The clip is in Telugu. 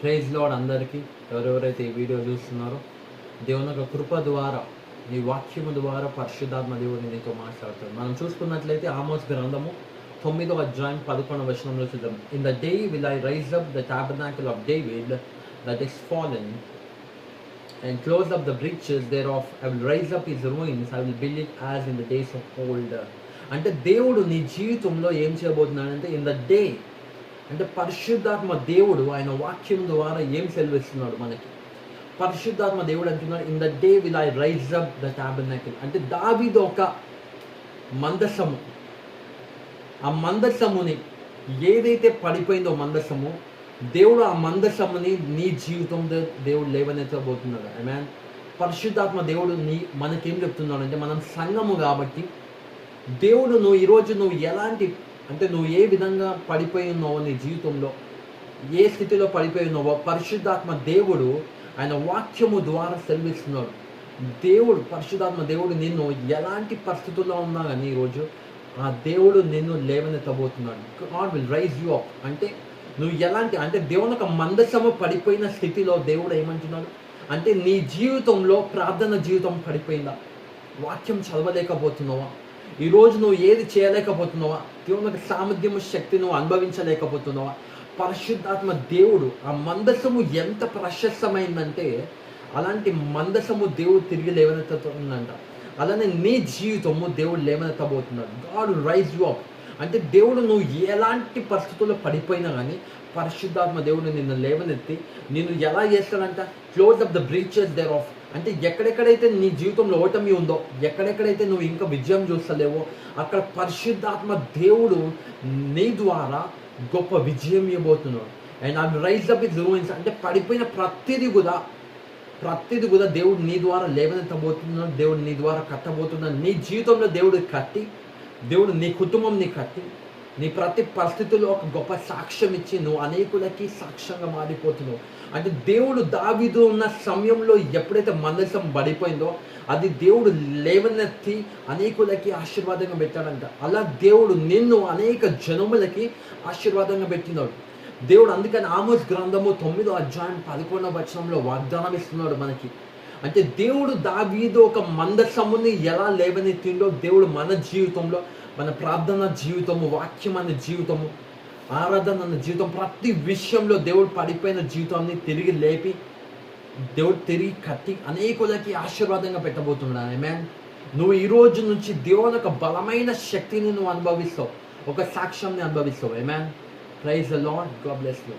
ప్రైజ్ లోడ్ అందరికీ ఎవరెవరైతే ఈ వీడియో చూస్తున్నారో దేవుని యొక్క కృప ద్వారా నీ వాక్యము ద్వారా పరిశుద్ధాత్మ దేవుడు నీతో మాట్లాడతాడు మనం చూసుకున్నట్లయితే ఆమోస్ గ్రంథము తొమ్మిదో అధ్యాయం పదకొండవ వచనంలో చూద్దాం in the day will I raise up the tabernacle of David that is fallen and close up the breaches thereof. I will raise up his ruins. I will build it as in the days of old. అంటే దేవుడు నీ జీవితంలో ఏం చేయబోతున్నాడంటే ఇన్ ద డే అంటే పరిశుద్ధాత్మ దేవుడు ఆయన వాక్యం ద్వారా ఏం సెలవిస్తున్నాడు మనకి? పరిశుద్ధాత్మ దేవుడు అంటున్నాడు in the day will I raise up the tabernacle అంటే దావిది ఒక మందసము. ఆ మందసముని ఏదైతే పడిపోయిందో మందసము దేవుడు ఆ మందసముని నీ జీవితంలో దేవుడు లేవనెత్తబోతున్నాడు. ఐ మీన్ పరిశుద్ధాత్మ దేవుడు నీ మనకేం చెప్తున్నాడు అంటే మనం సంఘము కాబట్టి దేవుడు నువ్వు ఈరోజు నువ్వు ఎలాంటి అంటే నువ్వు ఏ విధంగా పడిపోయి ఉన్నావో నీ జీవితంలో ఏ స్థితిలో పడిపోయి ఉన్నావో పరిశుద్ధాత్మ దేవుడు ఆయన వాక్యము ద్వారా సెలవిస్తున్నాడు. దేవుడు పరిశుద్ధాత్మ దేవుడు నిన్ను ఎలాంటి పరిస్థితుల్లో ఉన్నా కానీ ఈరోజు ఆ దేవుడు నిన్ను లేవనెత్తబోతున్నాడు. God will raise you up అంటే నువ్వు ఎలాంటి అంటే దేవుని ఒక మందసము పడిపోయిన స్థితిలో దేవుడు ఏమంటున్నాడు? అంటే నీ జీవితంలో ప్రార్థన జీవితం పడిపోయిందా? వాక్యం చదవలేకపోతున్నావా? ఈరోజు నువ్వు ఏది చేయలేకపోతున్నావా? దేవుని సామర్థ్యము శక్తి నువ్వు అనుభవించలేకపోతున్నావా? పరిశుద్ధాత్మ దేవుడు ఆ మందసము ఎంత ప్రశస్తమైందంటే అలాంటి మందసము దేవుడు తిరిగి లేవనెత్తుతుందంట అలానే నీ జీవితము దేవుడు లేవనెత్తబోతున్నాడు. గాడ్ రైజ్ యు అప్ అంటే దేవుడు నువ్వు ఎలాంటి పరిస్థితుల్లో పడిపోయినా కానీ పరిశుద్ధాత్మ దేవుడు నిన్ను లేవనెత్తి నిన్ను ఎలా చేస్తాడంట? Close up the breaches thereof అంటే ఎక్కడెక్కడైతే నీ జీవితంలో ఓటమి ఉందో ఎక్కడెక్కడైతే నువ్వు ఇంకా విజయం చూస్తలేవో అక్కడ పరిశుద్ధాత్మ దేవుడు నీ ద్వారా గొప్ప విజయం ఇవ్వబోతున్నాడు. And I raise up it ruins అంటే పడిపోయిన ప్రతిదీ కూడా ప్రతిది కూడా దేవుడు నీ ద్వారా లేవనెత్తబోతున్నాడు దేవుడు నీ ద్వారా కట్టబోతున్నాడు. నీ జీవితంలో దేవుడు కట్టి దేవుడు నీ కుటుంబం నీ కట్టి నీ ప్రతి పరిస్థితుల్లో ఒక గొప్ప సాక్ష్యం ఇచ్చి నువ్వు అనేకులకి సాక్ష్యంగా మారిపోతున్నావు. అంటే దేవుడు దావిదు ఉన్న సమయంలో ఎప్పుడైతే మందసం పడిపోయిందో అది దేవుడు లేవనెత్తి అనేకులకి ఆశీర్వాదంగా పెట్టాడంట. అలా దేవుడు నిన్ను అనేక జనములకి ఆశీర్వాదంగా పెట్టినాడు. దేవుడు అందుకని ఆమోస్ గ్రంథము తొమ్మిదో అధ్యాయం పదకొండవ వచనంలో వాగ్దానం ఇస్తున్నాడు మనకి. అంటే దేవుడు దావీదు ఒక మందసముని ఎలా లేవనెత్తిండో దేవుడు మన జీవితంలో మన ప్రార్థన జీవితము వాక్యం అనే జీవితము ఆరాధన అన్న జీవితం ప్రతి విషయంలో దేవుడు పడిపోయిన జీవితాన్ని తిరిగి లేపి దేవుడు తిరిగి కట్టి అనేకులకి ఆశీర్వాదంగా పెట్టబోతున్నాడు. మ్యాన్ నువ్వు ఈ రోజు నుంచి దేవుని ఒక బలమైన శక్తిని నువ్వు అనుభవిస్తావు. ఒక సాక్ష్యంని అనుభవిస్తావు. Man praise lord God bless you